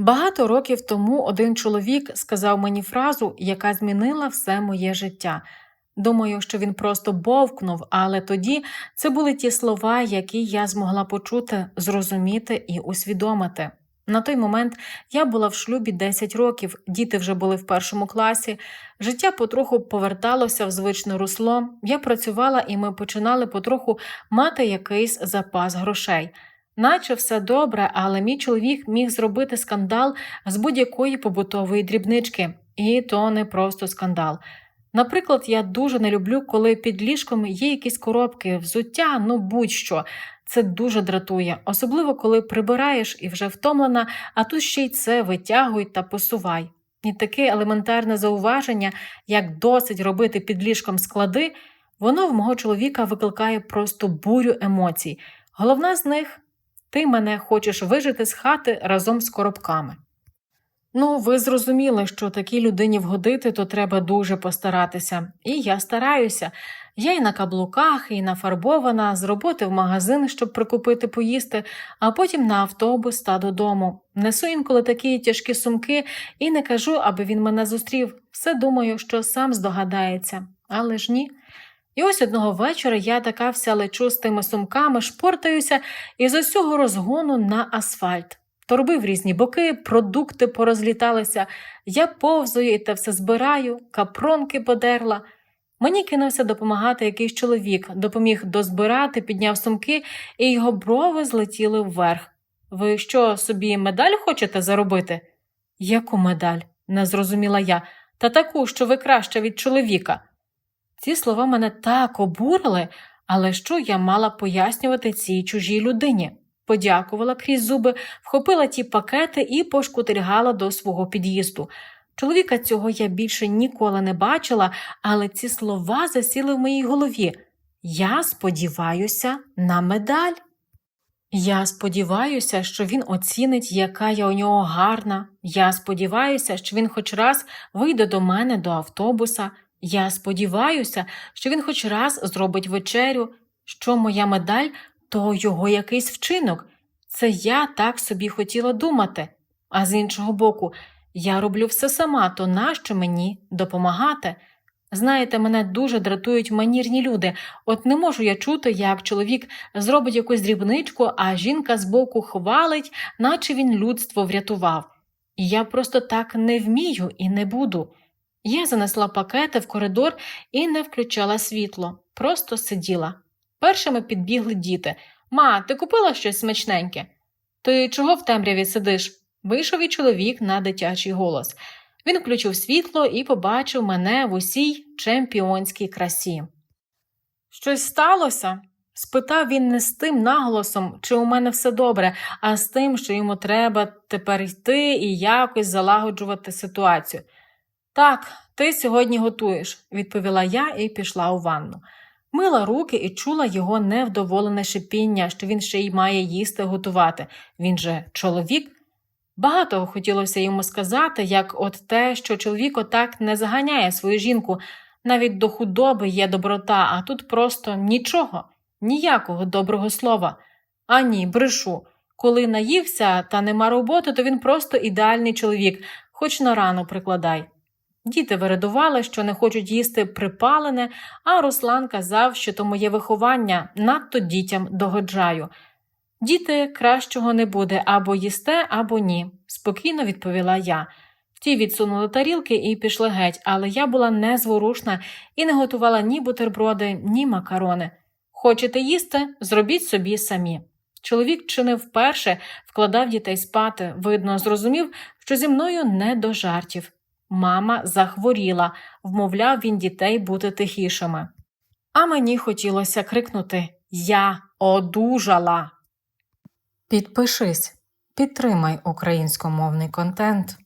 Багато років тому один чоловік сказав мені фразу, яка змінила все моє життя. Думаю, що він просто бовкнув, але тоді це були ті слова, які я змогла почути, зрозуміти і усвідомити. На той момент я була в шлюбі 10 років, діти вже були в першому класі, життя потроху поверталося в звичне русло. Я працювала, і ми починали потроху мати якийсь запас грошей. Наче все добре, але мій чоловік міг зробити скандал з будь-якої побутової дрібнички, і то не просто скандал. Наприклад, я дуже не люблю, коли під ліжком є якісь коробки, взуття, ну будь-що. Це дуже дратує, особливо коли прибираєш і вже втомлена, а тут ще й це витягуй та посувай. І таке елементарне зауваження, як досить робити під ліжком склади, воно в мого чоловіка викликає просто бурю емоцій. Головна з них ти мене хочеш вижити з хати разом з коробками. Ну, ви зрозуміли, що такій людині вгодити, то треба дуже постаратися. І я стараюся. Я і на каблуках, і нафарбована, з роботи в магазин, щоб прикупити поїсти, а потім на автобус та додому. Несу інколи такі тяжкі сумки і не кажу, аби він мене зустрів. Все думаю, що сам здогадається. Але ж ні. І ось одного вечора я така вся лечу з тими сумками, шпортаюся і з усього розгону на асфальт. Торби в різні боки, продукти порозліталися, я повзаю і те все збираю, капронки подерла. Мені кинувся допомагати якийсь чоловік, допоміг дозбирати, підняв сумки, і його брови злетіли вверх. Ви що, собі медаль хочете заробити? Яку медаль? не зрозуміла я, та таку, що ви краще від чоловіка. Ці слова мене так обурили, але що я мала пояснювати цій чужій людині? Подякувала крізь зуби, вхопила ті пакети і пошкутильгала до свого під'їзду. Чоловіка цього я більше ніколи не бачила, але ці слова засіли в моїй голові. Я сподіваюся на медаль. Я сподіваюся, що він оцінить, яка я у нього гарна. Я сподіваюся, що він хоч раз вийде до мене до автобуса. Я сподіваюся, що він хоч раз зробить вечерю, що моя медаль то його якийсь вчинок. Це я так собі хотіла думати. А з іншого боку, я роблю все сама, то нащо мені допомагати? Знаєте, мене дуже дратують манірні люди. От не можу я чути, як чоловік зробить якусь дрібничку, а жінка збоку хвалить, наче він людство врятував. І я просто так не вмію і не буду. Я занесла пакети в коридор і не включала світло, просто сиділа. Першими підбігли діти. Ма, ти купила щось смачненьке? Ти чого в темряві сидиш? Вийшов і чоловік на дитячий голос. Він включив світло і побачив мене в усій чемпіонській красі. Щось сталося? спитав він не з тим наголосом, чи у мене все добре, а з тим, що йому треба тепер йти і якось залагоджувати ситуацію. Так, ти сьогодні готуєш, відповіла я і пішла у ванну. Мила руки і чула його невдоволене шипіння, що він ще й має їсти готувати. Він же чоловік. Багато хотілося йому сказати, як от те, що чоловік отак не заганяє свою жінку, навіть до худоби є доброта, а тут просто нічого, ніякого доброго слова. А ні, брешу. Коли наївся та нема роботи, то він просто ідеальний чоловік, хоч на рану прикладай. Діти вирадували, що не хочуть їсти припалене, а Руслан казав, що то моє виховання надто дітям догоджаю. Діти кращого не буде або їсте, або ні, спокійно відповіла я. Ті відсунули тарілки і пішли геть, але я була незворушна і не готувала ні бутерброди, ні макарони. Хочете їсти? Зробіть собі самі. Чоловік чи не вперше вкладав дітей спати, видно, зрозумів, що зі мною не до жартів. Мама захворіла, вмовляв він дітей бути тихішими. А мені хотілося крикнути Я одужала. Підпишись, підтримай українськомовний контент.